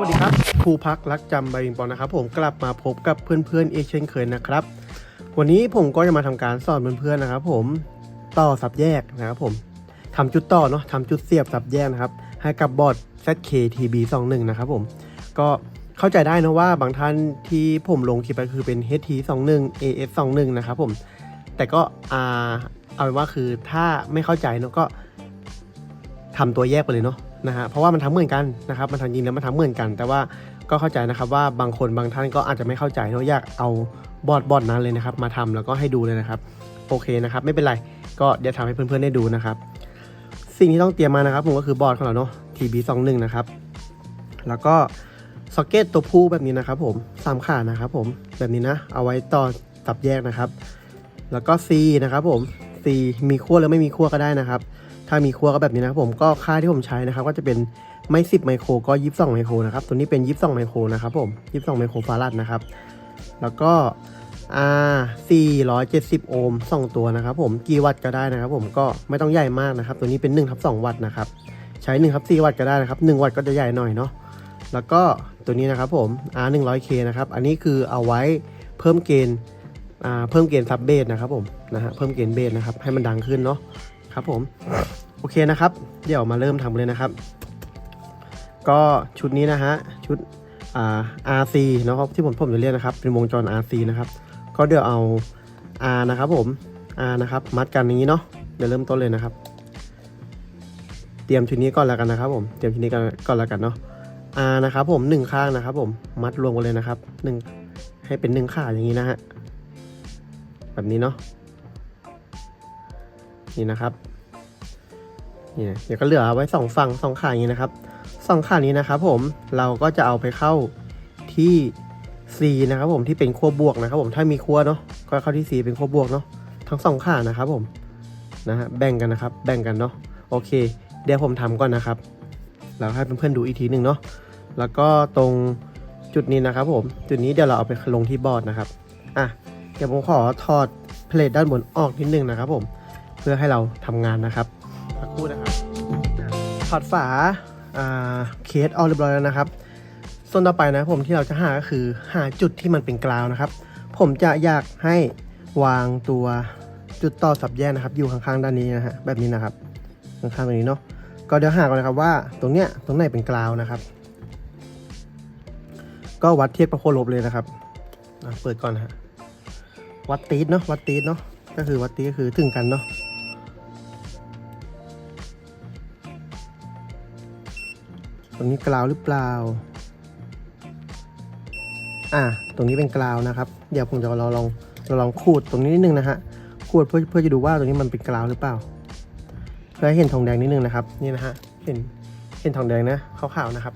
วัสดีครับครูพักรักจำใบบิงปองนะครับ ผมกลับมาพบกับเพื่อนๆเอกเช่นเคยนะครับ วันนี้ผมก็จะมาทำการสอนเพื่อนๆนะครับ ผมต่อสับแยกนะครับ ผมทำจุดต่อเนาะทำจุดเสียบสับแยกนะครับ ให้กับบอร์ด ZKTB21 นะครับ ผมก็เข้าใจได้นะว่าบางท่านที่ผมลงคลิปไปคือเป็น HT21 AS21 นะครับ ผมแต่ก็อ่าเอาเป็นว่าคือถ้าไม่เข้าใจเนาะก็ทำตัวแยกไปเลยเนาะ นะฮะเพราะว่ามันทำเหมือนกันนะครับมันทำจริงแล้วมันทำเหมือนกัน แต่ว่าก็เข้าใจนะครับว่าบางคนบางท่านก็อาจจะไม่เข้าใจเนาะอยากเอาบอร์ดบอร์ดนั้นเลยนะครับ มาทำแล้วก็ให้ดูเลยนะครับโอเคนะครับไม่เป็นไรก็เดี๋ยวทำให้เพื่อนๆได้ดูนะครับ สิ่งที่ต้องเตรียมมานะครับผมก็คือบอร์ดของเราเนาะ TB21 นะครับแล้วก็ซ็อกเก็ตตัวผู้แบบนี้นะครับผมสามขานะครับผมแบบนี้นะ เอาไว้ต่อตับแยกนะครับ แล้วก็ C นะครับผม C มีขั้วหรือไม่มีขั้วก็ได้นะครับ ถ้ามีขั้วก็แบบนี้นะครับผมก็ค่าที่ผมใช้นะครับก็จะเป็นไม่10 ไมโครก็ 22 ไมโครนะครับตัวนี้เป็น 22 ไมโครนะครับผม 22 ไมโครฟาราดนะครับแล้วก็ R 470 โอห์ม2ตัวนะครับผมกี่วัตต์ก็ได้นะครับผมก็ไม่ต้องใหญ่มากนะครับ ตัวนี้เป็น1ทับ2วัตต์นะครับใช้1ทับ4วัตต์ก็ได้นะครับ1วัตต์ก็จะใหญ่หน่อยเนาะแล้วก็ตัวนี้นะครับผม R 100K นะครับอันนี้คือเอาไว้เพิ่มเกณฑ์เพิ่มเกณฑ์ซับเบสนะครับผมนะฮะเพิ่มเกณฑ์เบสนะครับให้มันดังขึ้นเนาะ ครับผม โอเคนะครับ เดี๋ยวมาเริ่มทำเลยนะครับ ก็ชุดนี้นะฮะ ชุดอ่า RC นะครับที่ผมผมจะเรียกนะครับ เป็นวงจร RC นะครับ ก็เดี๋ยวเอา R นะครับผม R นะครับ มัดกันอย่างนี้เนาะ เดี๋ยวเริ่มต้นเลยนะครับ เตรียมชุดนี้ก่อนแล้วกันนะครับผม เตรียมชุดนี้ก่อนก่อนแล้วกันเนาะ R นะครับผมหนึ่งข้างนะครับผม มัดรวมกันเลยนะครับหนึ่งให้เป็นหนึ่งขาอย่างนี้นะฮะ แบบนี้เนาะนี่นะครับ นี่เดี๋ยวก็เหลือไว้สองฝั่งสองขาอย่างนี้นะครับสองขานี้นะครับผมเราก็จะเอาไปเข้าที่ C นะครับผมที่เป็นขั้วบวกนะครับ ผมถ้ามีขั้วเนาะก็เข้าที่ C เป็นขั้วบวกเนาะทั้งสองขานะครับผมนะฮะแบ่งกันนะครับ แบ่งกันเนาะโอเค เดี๋ยวผมทำก่อนนะครับแล้วให้เพื่อนๆดูอีกทีหนึ่งเนาะแล้วก็ตรงจุดนี้นะครับผมจุดนี้เดี๋ยวเราเอาไปลงที่บอร์ดนะครับอะเดี๋ยวผมขอถอดเพลทด้านบนออกนิดนึงนะครับผมเพื่อให้เราทำงานนะครับ สักครู่นะครับถอดฝาเคสออกเรียบร้อยแล้วนะครับ ส่วนต่อไปนะผมที่เราจะหาก็คือหาจุดที่มันเป็นกราวนะครับ ผมจะอยากให้วางตัวจุดต่อสับแยกนะครับ อยู่ข้างๆด้านนี้นะฮะแบบนี้นะครับข้างๆตรงนี้เนาะก็เดี๋ยวหาก่อนนะครับว่าตรงเนี้ยตรงไหนเป็นกราวนะครับ ก็วัดเทียบกับโคลบเลยนะครับเปิดก่อนนะฮะวัดตีดเนาะวัดตีดเนาะก็คือวัดตีดก็คือถึงกันเนาะ ตรงนี้กราวหรือเปล่า อะตรงนี้เป็นกราวนะครับ เดี๋ยวผมจะเราลองเราลองขูดตรงนี้นิดนึงนะฮะ ขูดเพื่อเพื่อจะดูว่าตรงนี้มันเป็นกราวหรือเปล่า เพื่อให้เห็นทองแดงนิดนึงนะครับ นี่นะฮะ เห็น เห็นทองแดงนะขาวๆนะครับ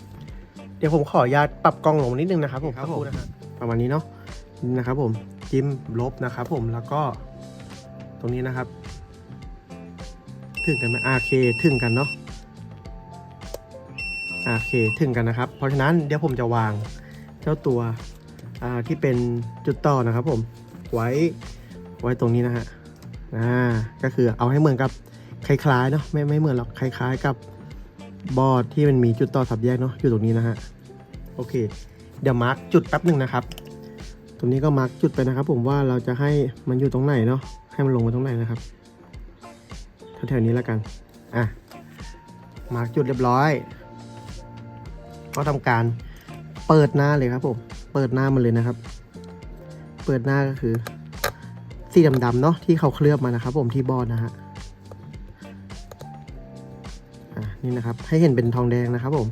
เดี๋ยวผมขออนุญาตปรับกล้องลงนิดนึงนะครับผมครับผมนะฮะ ประมาณนี้เนาะนี่นะครับผม จิ้มลบนะครับผม แล้วก็ ตรงนี้นะครับ ถึงกันไหมอาเค ถึงกันเนาะ โอเคถึงกันนะครับ เพราะฉะนั้นเดี๋ยวผมจะวางเจ้าตัวที่เป็นจุดต่อนะครับผมไว้ไว้ตรงนี้นะฮะอ่าก็คือเอาให้เหมือนกับคล้ายๆเนาะไม่ไม่เหมือนหรอกคล้ายๆกับบอร์ดที่มันมีจุดต่อสับแยกเนาะอยู่ตรงนี้นะฮะโอเค เดี๋ยวมาร์กจุดแป๊บหนึ่งนะครับ ตรงนี้ก็มาร์กจุดไปนะครับ ผมว่าเราจะให้มันอยู่ตรงไหนเนาะให้มันลงไปตรงไหนนะครับแถวๆนี้แล้วกันอะมาร์กจุดเรียบร้อย ก็ทำการเปิดหน้าเลยครับผมเปิดหน้ามันเลยนะครับ เปิดหน้าก็คือสีดำๆเนาะที่เขาเคลือบมานะครับ ผมที่บอดนะฮะอะนี่นะครับ ให้เห็นเป็นทองแดงนะครับผม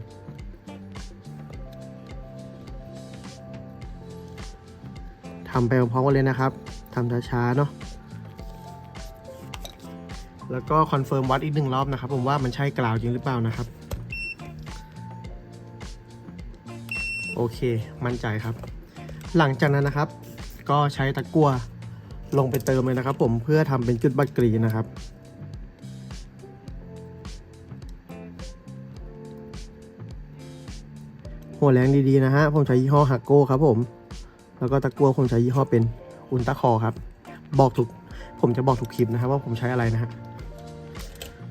ทำไปพร้อมกันเลยนะครับทำช้าๆเนาะแล้วก็คอนเฟิร์มวัดอีกหนึ่งรอบนะครับ ผมว่ามันใช่กล่าวจริงหรือเปล่านะครับ เค มั่นใจครับ หลังจากนั้นนะครับ ก็ใช้ตะกั่วลงไปเติมเลยนะครับ ผมเพื่อทำเป็นจุดบัตรกรีนะครับหัวแรงดีๆนะฮะผมใช้ยี่ห้อฮักโก้ครับผม แล้วก็ตะกั่วผมใช้ยี่ห้อเป็นอุลตราคอครับ บอกถูกผมจะบอกทุกคลิปนะครับ ว่าผมใช้อะไรนะฮะ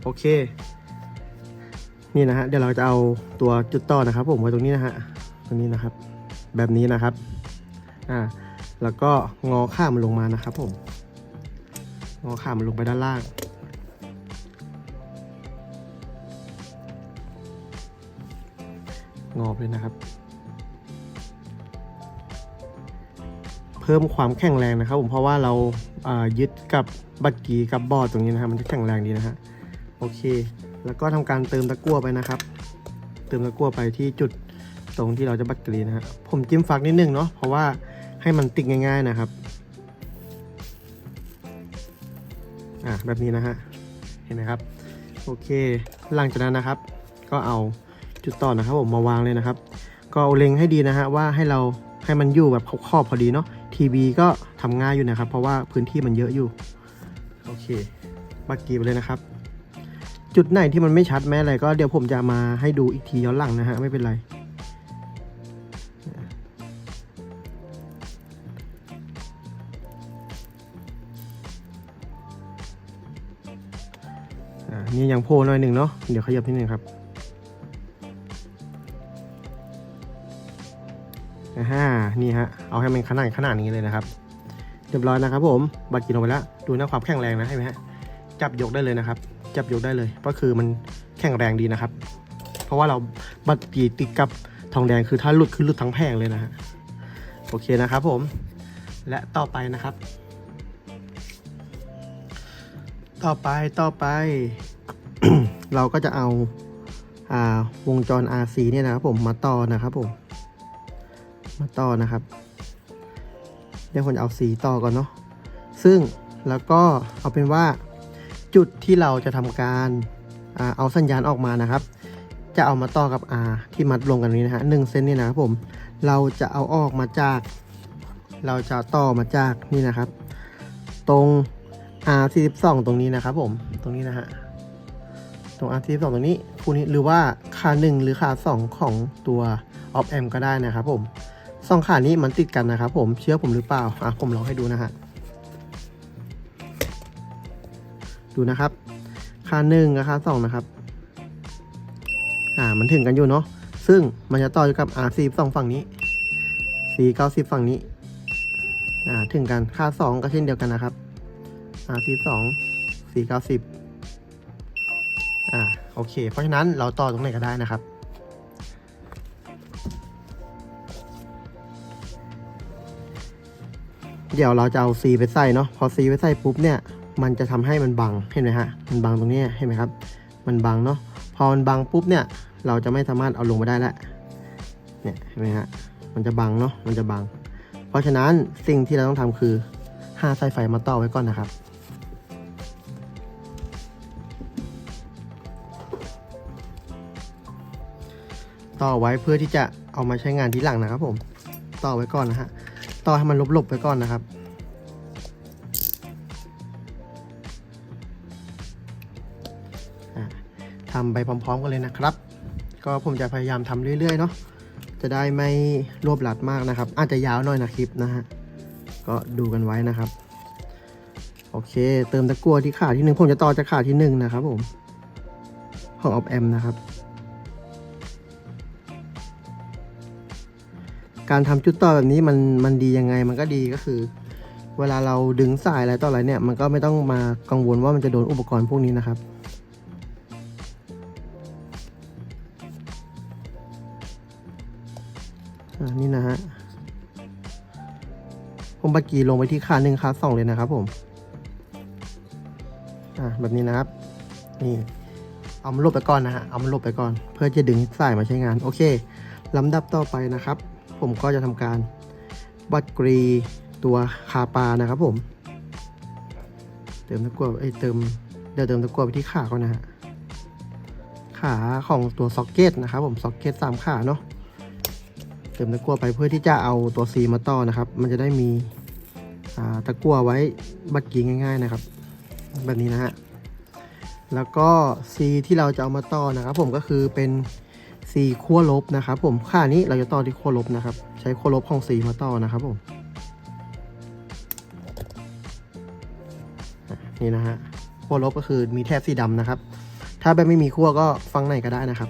โอเค นี่นะฮะเดี๋ยวเราจะเอาตัวจุดต่อนะครับ ผมไว้ตรงนี้นะฮะ ตัวนี้นะครับ แบบนี้นะครับอ่าแล้วก็งอข้ามลงมานะครับผมงอข้ามลงไปด้านล่าง งอไปเลยนะครับ เพิ่มความแข็งแรงนะครับผมเพราะว่าเราอ่ายึดกับบักกีกับบอร์ดตรงนี้นะครับมันจะแข็งแรงดีนะฮะโอเค แล้วก็ทำการเติมตะกั่วไปนะครับ เติมตะกั่วไปที่จุด ตรงที่เราจะบักกรีนะฮะผมจิ้มฟักนิดนึงเนาะเพราะว่าให้มันติดง่าย ๆนะครับอ่าแบบนี้นะฮะเห็นไหมครับ โอเค หลังจากนั้นนะครับ ก็เอาจุดต่อนะครับผมมาวางเลยนะครับ ก็เอาเล็งให้ดีนะฮะว่าให้เราให้มันอยู่แบบขอบพอดีเนาะทีวีก็ทำง่ายอยู่นะครับ เพราะว่าพื้นที่มันเยอะอยู่โอเคบักกีไปเลยนะครับ จุดไหนที่มันไม่ชัดแม้อะไรก็เดี๋ยวผมจะมาให้ดูอีกทีย้อนหลังนะฮะไม่เป็นไร อ่านี่ยังโผล่หน่อยหนึ่งเนาะ เดี๋ยวขยับนิดนึงครับอ่าฮะนี่ฮะ เอาให้มันขนาดขนาดนี้เลยนะครับ เรียบร้อยนะครับผม บัตรกินลงไปแล้ว ดูหน้าความแข็งแรงนะเห็นไหมฮะ จับยกได้เลยนะครับ จับยกได้เลย ก็คือมันแข็งแรงดีนะครับ เพราะว่าเราบัตรกีติดกับทองแดงคือถ้าหลุดคือหลุดทั้งแผงเลยนะฮะ โอเคนะครับผม และต่อไปนะครับ ต่อไปต่อไป เราก็จะเอาอาวงจร RC เนี่ยนะครับผมมาต่อนะครับผมมาต่อนะครับเดี๋ยวผมเอาสีต่อก่อนเนาะซึ่งแล้วก็เอาเป็นว่าจุดที่เราจะทำการอาเอาสัญญาณออกมานะครับ จะเอามาต่อกับ R ที่มัดลงกันนี้นะฮะหนึ่งเส้นนี่นะครับผมเราจะเอาออกมาจาก เราจะต่อมาจากนี่นะครับ ตรง R 42ตรงนี้นะครับผมตรงนี้นะฮะ ตรง R 42ตรงนี้คู่นี้หรือว่าขาหนึ่งหรือขาสองของตัว Op Amp ก็ได้นะครับผมสองขานี้มันติดกันนะครับผมเชื่อผมหรือเปล่าอะผมลองให้ดูนะฮะดูนะครับขาหนึ่งกับขาสองนะครับอ่ามันถึงกันอยู่เนาะซึ่งมันจะต่ออยู่กับ R 4 2ฝั่งนี้ C 9 0ฝั่งนี้อ่าถึงกันค่าสองก็เช่นเดียวกันนะครับ R 4 2 C 9 0 อ่าโอเค เพราะฉะนั้นเราต่อตรงไหนก็ได้นะครับ เดี๋ยวเราจะเอา C ไปใส่เนาะพอ C ไปใส่ปุ๊บเนี่ย มันจะทำให้มันบังเห็นไหมฮะมันบังตรงนี้เห็นไหมครับ มันบังเนาะพอมันบังปุ๊บเนี่ย เราจะไม่สามารถเอาลงมาได้แล้วเนี่ยเห็นไหมฮะมันจะบังเนาะมันจะบัง เพราะฉะนั้นสิ่งที่เราต้องทำคือหาสายไฟมาต่อไว้ก่อนนะครับ ต่อไว้เพื่อที่จะเอามาใช้งานทีหลังนะครับ ผม ต่อไว้ก่อนนะฮะ ต่อให้มันลบๆไปก่อนนะครับ ทำไปพร้อมๆกันเลยนะครับ ก็ผมจะพยายามทำเรื่อยๆเนาะ จะได้ไม่รวบรัดมากนะครับ อาจจะยาวหน่อยนะคลิปนะฮะ ก็ดูกันไว้นะครับ โอเค เติมตะกั่วที่ขาที่หนึ่งผมจะต่อจากขาที่หนึ่งนะครับผมของออฟแอมนะครับ การทำจุดต่อแบบนี้มันมันดียังไงมันก็ดีก็คือ เวลาเราดึงสายอะไรต่ออะไรเนี่ย มันก็ไม่ต้องมากังวลว่ามันจะโดนอุปกรณ์พวกนี้นะครับอ่านี่นะฮะผมบักกีลงไปที่ขาหนึ่งขาสองเลยนะครับผมอ่าแบบนี้นะครับ นี่เอามันลบไปก่อนนะฮะเอามันลบไปก่อน เพื่อจะดึงสายมาใช้งาน โอเคลำดับต่อไปนะครับ ผมก็จะทำการบัดกรีตัวคาปานะครับผม เติมตะกั่วเอ้เติมเดี๋ยวเติมตะกั่วไปที่ขาก่อนนะฮะขาของตัวซ็อกเก็ตนะครับผมซ็อกเก็ตสามขาเนาะเติมตะกั่วไปเพื่อที่จะเอาตัว C มาต่อนะครับ มันจะได้มีตะกั่วไว้บัดกรีง่าย ๆนะครับ แบบนี้นะฮะแล้วก็ C ที่เราจะเอามาต่อนะครับ ผมก็คือเป็น สีขั้วลบนะครับผมค่านี้เราจะต่อที่ขั้วลบนะครับ ใช้ขั้วลบของสีมาต่อนะครับผมนี่นะฮะขั้วลบก็คือมีแทบสีดำนะครับ ถ้าแบบไม่มีขั้วก็ฟังไหนก็ได้นะครับ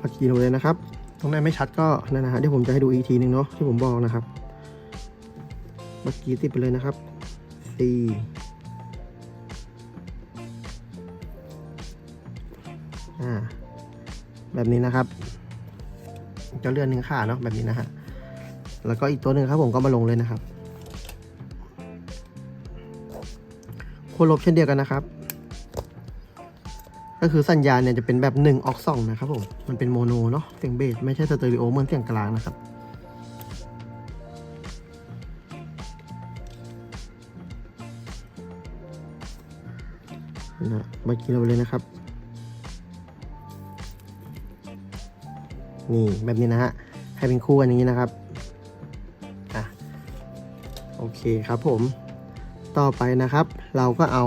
ปักกีโนเลยนะครับ ตรงไหนไม่ชัดก็นั่นนะฮะเดี๋ยวผมจะให้ดูอีกทีนึงเนาะที่ผมบอกนะครับ บักกี้ติดไปเลยนะครับสี่อ่า แบบนี้นะครับจะเลื่อนหนึ่งขาเนาะแบบนี้นะฮะ แล้วก็อีกตัวหนึ่งครับผมก็มาลงเลยนะครับควรลบเช่นเดียวกันนะครับ ก็คือสัญญาณเนี่ยจะเป็นแบบ1ออก2นะครับผม มันเป็นโมโนเนาะ เสียงเบสไม่ใช่สเตอริโอเหมือนเสียงกลางนะครับ มากินเราไปเลยนะครับ นี่แบบนี้นะฮะ ให้เป็นคู่กันอย่างนี้นะครับอะโอเคครับผม ต่อไปนะครับ เราก็เอา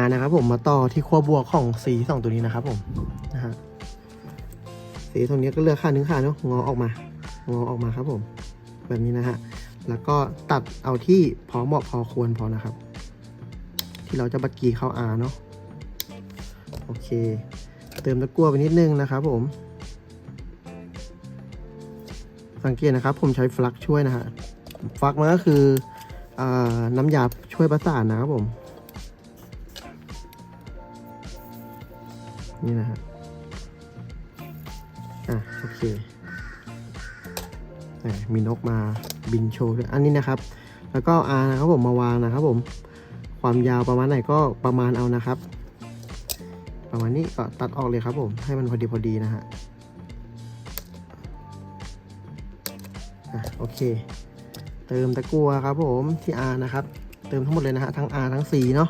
R นะครับผมมาต่อที่ขั้วบวกของ C สองตัวนี้นะครับผมนะฮะ C ตรงนี้ก็เลือกค่าหนึ่งค่าเนาะงอออกมางอออกมาครับผม แบบนี้นะฮะ แล้วก็ตัดเอาที่พอเหมาะพอควรพอนะครับ ที่เราจะบักกีเข้า R เนาะโอเค เติมตะกั่วไปนิดนึงนะครับผม สังเกตนะครับ ผมใช้ฟลักช่วยนะฮะฟลักมันก็คืออน้ำยาช่วยประสานนะครับผม นี่นะฮะอะโอเคแหมมีนกมาบินโชว์ด้วยอันนี้นะครับ แล้วก็อานะครับผมมาวางนะครับผม ความยาวประมาณไหนก็ประมาณเอานะครับ ประมาณนี้ก็ตัดออกเลยครับผมให้มันพอดีพอดีนะฮะโอเค เติมตะกั่วครับผมที่ R นะครับ เติมทั้งหมดเลยนะฮะทั้ง R ทั้ง C เนาะ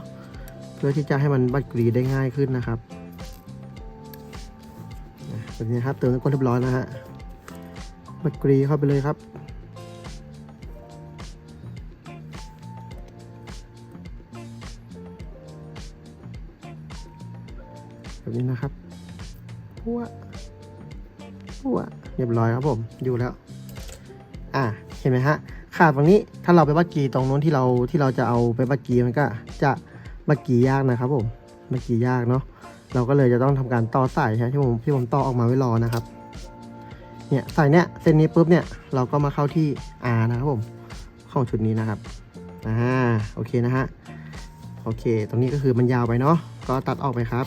เพื่อที่จะให้มันบัดกรีได้ง่ายขึ้นนะครับแบบนี้ครับเติมน้ำก้นเรียบร้อยนะฮะบัดกรีเข้าไปเลยครับ แบบนี้นะครับพัวพัวเรียบร้อยครับผมอยู่แล้ว อะเห็นไหมฮะขาดฝั่งนี้ถ้าเราไปบัดกรีตรงนู้นที่เราที่เราจะเอาไปบัดกรีมันก็จะบัดกรียากนะครับผมบัดกรียากเนาะเราก็เลยจะต้องทำการต่อสายใช่ที่ผมที่ผมต่อออกมาไว้รอนะครับเนี่ยสายเนี้ยเส้นนี้ปุ๊บเนี่ยเราก็มาเข้าที่ R นะครับผมของชุดนี้นะครับอ่าโอเคนะฮะโอเค ตรงนี้ก็คือมันยาวไปเนาะก็ตัดออกไปครับ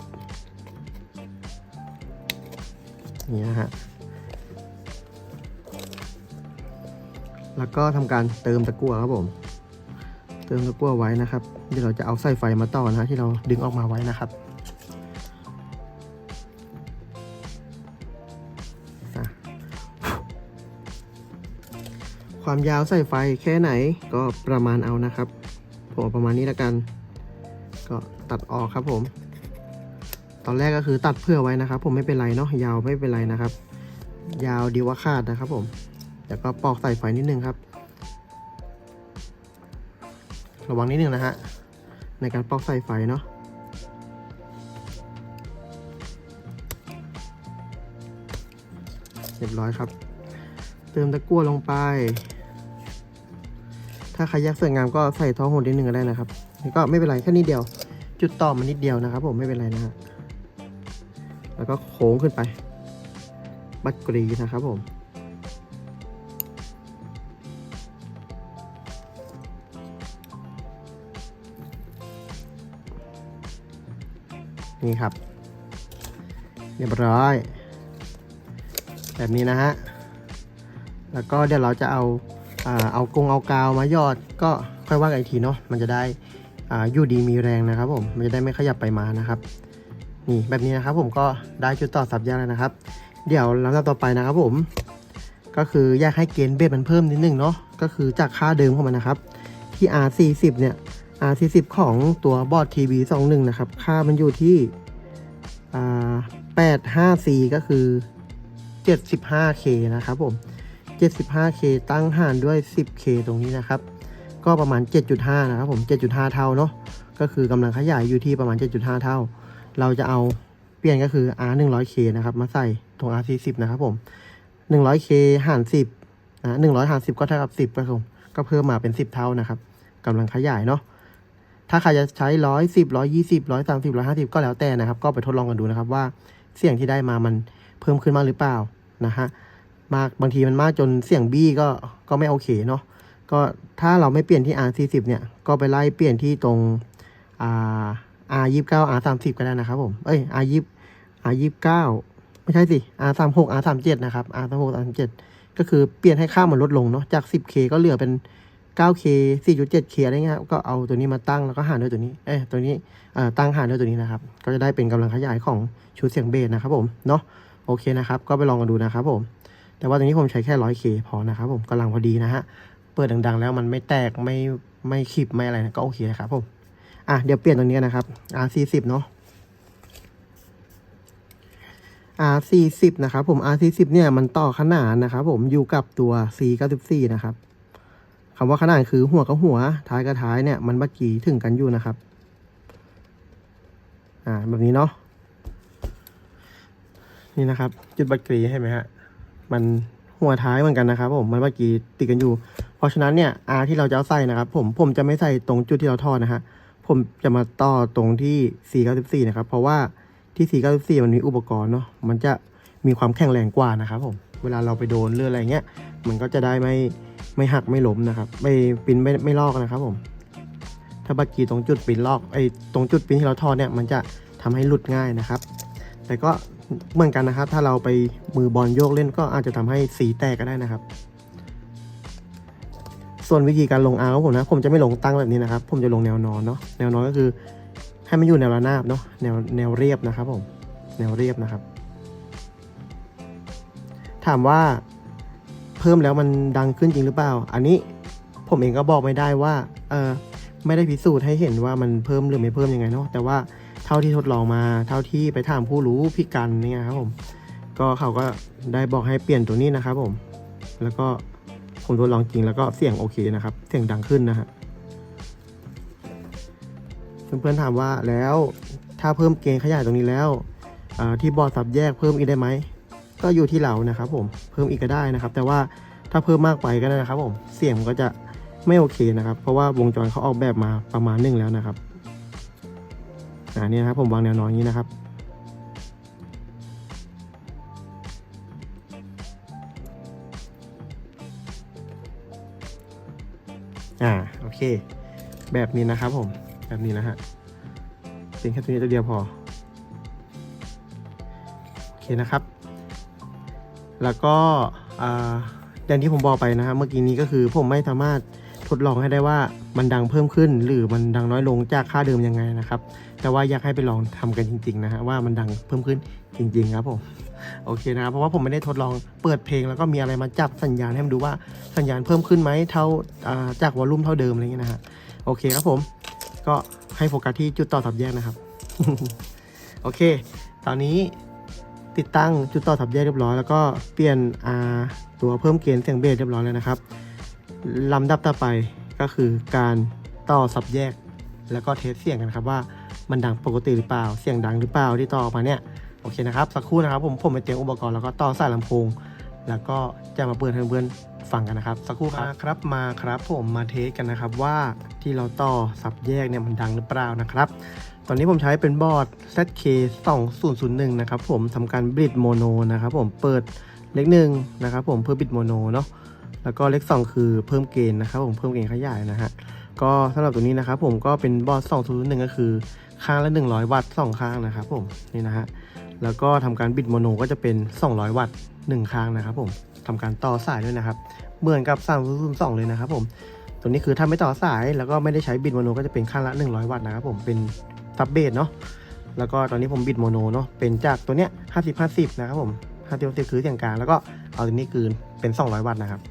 นี่นะฮะ แล้วก็ทำการเติมตะกั่วครับผม เติมตะกั่วไว้นะครับเดี๋ยวเราจะเอาสายไฟมาต่อนะฮะที่เราดึงออกมาไว้นะครับความยาวสายไฟแค่ไหนก็ประมาณเอานะครับผมประมาณนี้แล้วกัน ก็ตัดออกครับผม ตอนแรกก็คือตัดเพื่อไว้นะครับ ผมไม่เป็นไรเนาะยาวไม่เป็นไรนะครับ ยาวดีว่าขาดนะครับ ผมแล้วก็ปอกใสายไฟนิดนึงครับ ระวังนิดนึงนะฮะในการปอกใสายไฟเนาะเรียบร้อยครับ เติมตะกั่วลงไป ถ้าใครอยากสวยงามก็ใส่ท้องหดนิดนึงก็ได้นะครับนี่ก็ไม่เป็นไรแค่นิดเดียว จุดต่อมันนิดเดียวนะครับ ผมไม่เป็นไรนะฮะ แล้วก็โค้งขึ้นไป บัดกรีนะครับผม นี่ครับ เรียบร้อย แบบนี้นะฮะ แล้วก็เดี๋ยวเราจะเอาเอากงเอากาวมายอดก็ค่อยว่ากันอีกทีเนาะมันจะได้อยู่ดีมีแรงนะครับผม มันจะได้ไม่ขยับไปมานะครับ นี่แบบนี้นะครับผมก็ได้จุดต่อสับยาแล้วนะครับ เดี๋ยวลำดับต่อไปนะครับผม ก็คืออยกให้เกณฑ์เบสมันเพิ่มนิดนึงเนาะก็คือจากค่าเดิมของมันนะครับ ที่ R40 เนี่ย R40 ของตัวบอร์ด TB21 นะครับ ค่ามันอยู่ที่อ่า 85C ก็คือ 75K นะครับผม 75K ตั้งหารด้วย 10K ตรงนี้นะครับ ก็ประมาณ 7.5 นะครับผม 7.5 เท่าเนาะก็คือกำลังขยายอยู่ที่ประมาณ 7.5 เท่า เราจะเอาเปลี่ยนก็คือ R 100K นะครับมาใส่ตรง R 40นะครับผม 100K หาร 10นะ100หาร10 ก็เท่ากับ 10ครับผมก็เพิ่มมาเป็น 10 เท่านะครับกำลังขยายเนาะถ้าใครจะใช้110 120 130 150ก็แล้วแต่นะครับ ก็ไปทดลองกันดูนะครับว่าเสียงที่ได้มามันเพิ่มขึ้นมากหรือเปล่านะฮะมากบางทีมันมากจนเสียงบี้ก็ก็ไม่โอเคเนาะก็ถ้าเราไม่เปลี่ยนที่ R40 เนี่ยก็ไปไล่เปลี่ยนที่ตรงอ่า R29 R30 ก็ได้นะครับผม เอ้ย R20 R29 ไม่ใช่สิ R36 R37 นะครับ R36 R37 ก็คือเปลี่ยนให้ค่ามันลดลงเนาะ จาก 10K ก็เหลือเป็น 9K 4.7K อะไรเงี้ย ก็เอาตัวนี้มาตั้งแล้วก็หารด้วยตัวนี้ เอ้ย ตัวนี้ เอ่อ ตั้งหารด้วยตัวนี้นะครับ ก็จะได้เป็นกำลังขยายของชุดเสียงเบสนะครับผม เนาะ โอเคนะครับ ก็ไปลองกันดูนะครับผม แต่ว่าตัวนี้ผมใช้แค่ 100K พอนะครับผมกำลังพอดีนะฮะ เปิดดังๆ แล้วมันไม่แตกไม่ไม่ขีบไม่อะไรนะก็โอเคนะครับผม อะเดี๋ยวเปลี่ยนตัวนี้นะครับ R40 เนาะ R40 นะครับผม R40 เนี่ยมันต่อขนานนะครับผมอยู่กับตัว C94 นะครับคำว่าขนานคือหัวกับหัวท้ายกับท้ายเนี่ยมันบักกี้ถึงกันอยู่นะครับ อ่าแบบนี้เนาะนี่นะครับ จุดบักกี้ใช่ไหมฮะมันหัวท้ายเหมือนกันนะครับ ผมมันบักกี้ติดกันอยู่ เพราะฉะนั้นเนี่ย R ที่เราจะเอาใส่นะครับ ผมผมจะไม่ใส่ตรงจุดที่เราทอดนะฮะ ผมจะมาต่อตรงที่ C94 นะครับ เพราะว่าที่ 494 มันมีอุปกรณ์เนาะ มันจะมีความแข็งแรงกว่านะครับผม เวลาเราไปโดนเรืออะไรเงี้ย มันก็จะได้ไม่ไม่หักไม่ล้มนะครับ ไม่ปินไม่ไม่ลอกนะครับผม ถ้าบักกี้ตรงจุดปินลอกไอ้ตรงจุดปินที่เราทอดเนี่ย มันจะทำให้หลุดง่ายนะครับ แต่ก็เหมือนกันนะครับ ถ้าเราไปมือบอลโยกเล่นก็อาจจะทำให้สีแตกก็ได้นะครับ ส่วนวิธีการลงอาร์ของผมนะ ผมจะไม่ลงตั้งแบบนี้นะครับ ผมจะลงแนวนอนเนาะ แนวนอนก็คือให้มันอยู่แนวระนาบเนาะ แนวแนวเรียบนะครับผม แนวเรียบนะครับ ถามว่าเพิ่มแล้วมันดังขึ้นจริงหรือเปล่า อันนี้ผมเองก็บอกไม่ได้ว่า เออไม่ได้พิสูจน์ให้เห็นว่ามันเพิ่มหรือไม่เพิ่มยังไงเนาะ แต่ว่าเท่าที่ทดลองมา เท่าที่ไปถามผู้รู้พี่กันเนี่ยครับผม ก็เขาก็ได้บอกให้เปลี่ยนตัวนี้นะครับผม แล้วก็ ผมทดลองจริงแล้วก็เสียงโอเคนะครับ เสียงดังขึ้นนะฮะเพื่อนๆถามว่าแล้วถ้าเพิ่มเกณฑ์ขยายตรงนี้แล้วที่บอร์ดสับแยกเพิ่มอีกได้ไหมก็อยู่ที่เรานะครับ ผมเพิ่มอีกก็ได้นะครับ แต่ว่าถ้าเพิ่มมากไปก็ได้นะครับ ผมเสียงก็จะไม่โอเคนะครับ เพราะว่าวงจรเขาออกแบบมาประมาณหนึ่งแล้วนะครับอ่านี่นะครับผมวางแนวนอนอย่างนี้นะครับ อ่าโอเค แบบนี้นะครับผมแบบนี้นะฮะเป็นแค่ตัวนี้ตัวเดียวพอโอเคนะครับ แล้วก็อย่างที่ผมบอกไปนะครับเมื่อกี้นี้ก็คือผมไม่สามารถทดลองให้ได้ว่ามันดังเพิ่มขึ้น หรือมันดังน้อยลงจากค่าเดิมยังไงนะครับ แต่ว่าอยากให้ไปลองทำกันจริง ๆ นะฮะว่ามันดังเพิ่มขึ้นจริง ๆ ครับผมโอเคนะครับเพราะว่าผมไม่ได้ทดลองเปิดเพลงแล้วก็มีอะไรมาจับสัญญาณให้มันดูว่าสัญญาณเพิ่มขึ้นไหมเท่าจากวอลลุ่มเท่าเดิมอะไรเงี้ยนะฮะโอเคครับผมก็ให้โฟกัสที่จุดต่อสับแยกนะครับโอเค ตอนนี้ติดตั้งจุดต่อสับแยกเรียบร้อยแล้วก็เปลี่ยนอ่าตัวเพิ่มเกณฑ์เสียงเบสเรียบร้อยแล้วนะครับลำดับต่อไปก็คือการต่อสับแยกแล้วก็เทสเสียงกันครับว่า มันดังปกติหรือเปล่า เสียงดังหรือเปล่าที่ต่อออกมาเนี่ยโอเคนะครับสักครู่นะครับผมผมไปเตรียมอุปกรณ์แล้วก็ต่อสายลำโพง แล้วก็จะมาเปิดให้เพื่อนฟังกันนะครับ สักครู่ครับมาครับมาครับ ผมมาเทสกันนะครับว่าที่เราต่อสับแยกเนี่ยมันดังหรือเปล่านะครับ ตอนนี้ผมใช้เป็นบอร์ด ZK 2001นะครับผมทำการบิดโมโนนะครับผมเปิดเลขหนึ่งนะครับผมเพื่อบิดโมโนเนาะแล้วก็เลขสองคือเพิ่มเกณฑ์นะครับผมเพิ่มเกณฑ์ขยายนะฮะก็สำหรับตัวนี้นะครับผมก็เป็นบอร์ด2001ก็คือ ข้างละ 100 วัตต์สองข้างนะครับผมนี่นะฮะแล้วก็ทำการบิดโมโนก็จะเป็น 200 วัตต์1ครั้งนะครับผมทำการต่อสายด้วยนะครับ เหมือนกับ302เลยนะครับผมตัวนี้คือถ้าไม่ต่อสายแล้วก็ไม่ได้ใช้บิดโมโนก็จะเป็นข้างละ 100 วัตต์นะครับผมเป็นซับเบสเนาะแล้วก็ตอนนี้ผมบิดโมโนเนาะเป็นจากตัวเนี้ย50 50นะครับผม50 50คือเสียงกลางแล้วก็เอาตัวนี้คืนเป็น 200 วัตต์นะครับ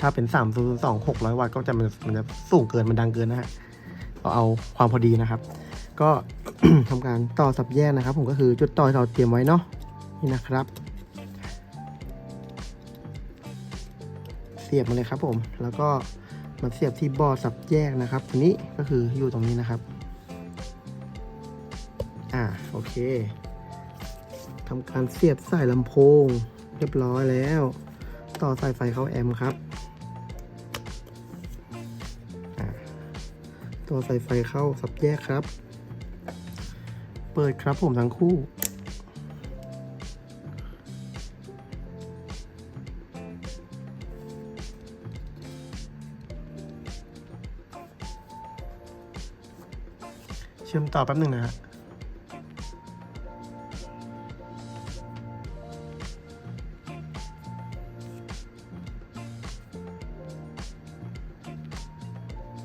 ถ้าเป็น302 600 วัตต์ก็จะมันมันจะสูงเกินมันดังเกินนะฮะก็เอาความพอดีนะครับ ก็ทำการต่อสับแยกนะครับ ผมก็คือจุดต่อที่เราเตรียมไว้เนาะนี่นะครับ เสียบมาเลยครับ ผม แล้วก็มาเสียบที่บอสับแยกนะครับตัวนี้ก็คืออยู่ตรงนี้นะครับ อ่าโอเคทำการเสียบสายลำโพง เรียบร้อยแล้ว ต่อสายไฟเข้าแอมป์ครับอ่าต่อสายไฟเข้าสับแยกครับ เปิดครับผมทั้งคู่ เชื่อมต่อแป๊บหนึ่งนะฮะ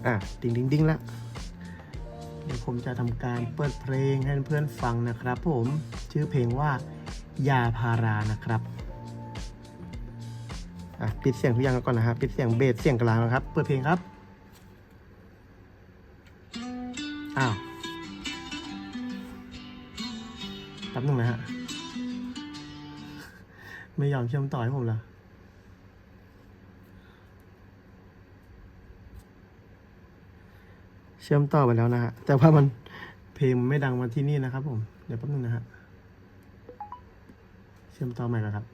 อะ ดิ้งดิ้งดิ้งละ ผมจะทำการเปิดเพลงให้เพื่อนฟังนะครับผมชื่อเพลงว่ายาพารานะครับอะปิดเสียงทุกอย่างก่อนนะฮะปิดเสียงเบสเสียงกลางนะครับ เปิดเพลงครับอ้าวแป๊บหนึงนะฮะไม่ยอมเชื่อมต่อให้ผมเหรอ เชื่อมต่อไปแล้วนะฮะ แต่ว่ามันเพลงมันไม่ดังมาที่นี่นะครับผม เดี๋ยวแป๊บหนึงนะฮะ เชื่อมต่อใหม่ก่อนครับ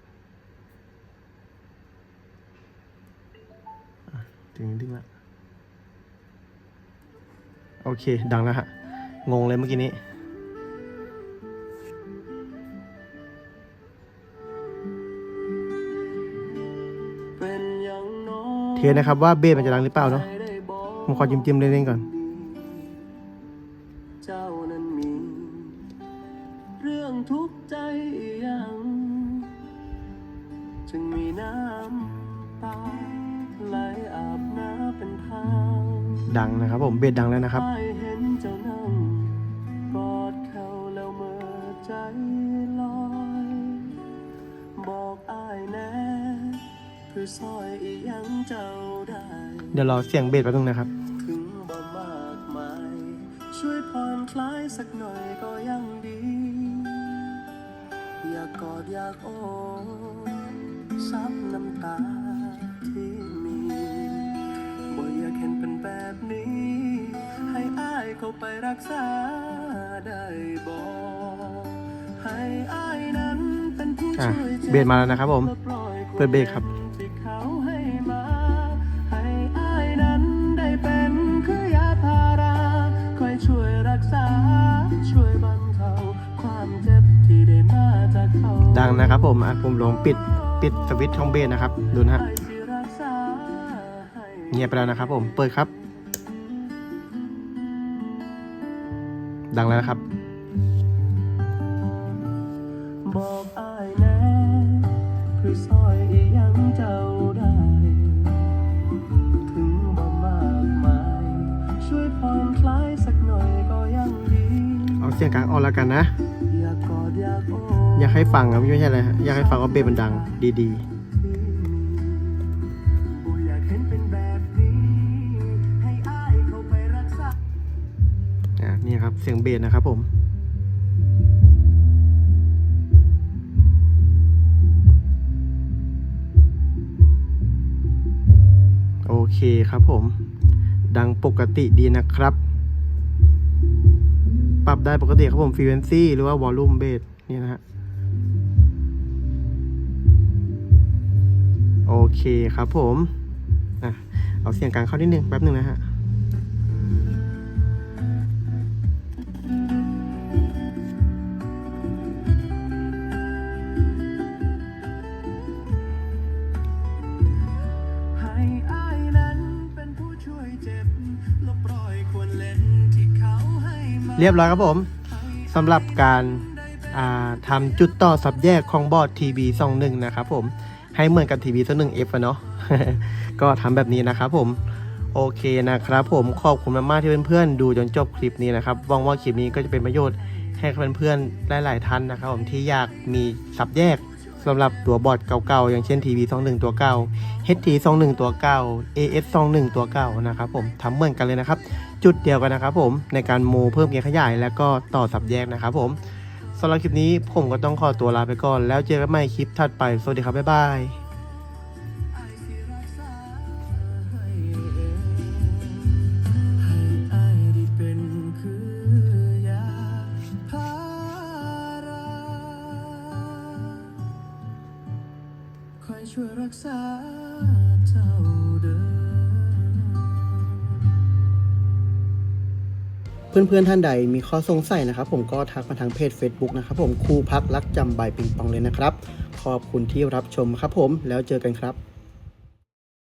อะถึงดิ้งละโอเค ดังแล้วฮะ งงเลยเมื่อกี้นี้ เทสนะครับว่าเบสมันจะดังหรือเปล่าเนาะผมขอจิ้มๆเล่นๆก่อน บผมเบสดังแล้วนะครับอ้ายเห็นเจ้านั่งกอดเขาแล้วเมื่อใจลอยบอกอ้ายแน่คือซอยอีหยังเจ้าได้เดี๋ยวรอเสียงเบสแป๊บนึงนะครับถึงบ่มากมายช่วยผ่อนคลายสักหน่อยก็ยังดี อยากกอดอยากโอบซับน้ำตาที่มีบ่อยากเห็นเป็นแบบนี้ให้อ้าย เข้าไปรักษาได้บ่ให้อ้ายนั้นเป็นผู้อะช่วยจ็เบสมาแล้วนะครับผมและปล่อยเปิดเบรกครับ ที่เขาให้มา ให้อ้ายนั้นได้เป็นคือยาพาราคอยช่วยรักษา ช่วยบรรเทาความเจ็บที่ได้มาจากเขา ดังนะครับผมอะผมลองปิดปิดสวิตช์ของเบสนะครับ ดูนะฮะอ้ายสิรักษาให้ เงียบไปแล้วนะครับผม เปิดครับ ดังแล้วนะครับ บอกอ้ายแน่คือซอยอีหยังเจ้าได้ ถึงบ่มากมาย ช่วยผ่อนคลายสักหน่อยก็ยังดีเอาเสียงกลางออกแล้วกันนะ อยากกอดอยากโอบ อยากให้ฟังครับไม่ใช่อะไรฮะอยากให้ฟังว่าเบสมันดังดีบ่ เสียงเบสนะครับผมโอเคครับผม ดังปกติดีนะครับ ปรับได้ปกติครับผมฟรีเวนซี่หรือว่าวอลลุ่มเบสนี่นะฮะโอเคครับผมอะเอาเสียงกลางเข้านิดนึงแป๊บหนึ่งนะฮะ เรียบร้อยครับผมสำหรับการาทำจุดต่อสับแยกของบอร์ด TB 21นะครับผมให้เหมือนกับ TB 21 F อะเนาะก็ทำแบบนี้นะครับผมโอเคนะครับผมขอบคุณมากๆที่เพื่อนๆดูจนจบคลิปนี้นะครับหวังว่าคลิปนี้ก็จะเป็นประโยชน์ให้เพื่อนๆหลายๆท่านนะครับผมที่อยากมีสับแยกสำหรับตัวบอร์ดเก่าๆ อย่างเช่น TB 21 ตัวเก่า HT 21 ตัวเก่า AS 21 ตัวเก่านะครับผมทำเหมือนกันเลยนะครับ จุดเดียวกันนะครับผมในการโมเพิ่มเกียร์ขยาย และก็ต่อสับแยกนะครับผมสำหรับคลิปนี้ผมก็ต้องขอตัวลาไปก่อน แล้วเจอกันใหม่คลิปถัดไป สวัสดีครับ บ๊ายบาย เพื่อนๆท่านใดมีข้อสงสัยนะครับ ผมก็ทักมาทางเพจ Facebook นะครับผมครูพักรักจำใบปิงปองเลยนะครับ ขอบคุณที่รับชมครับผมแล้วเจอกันครับ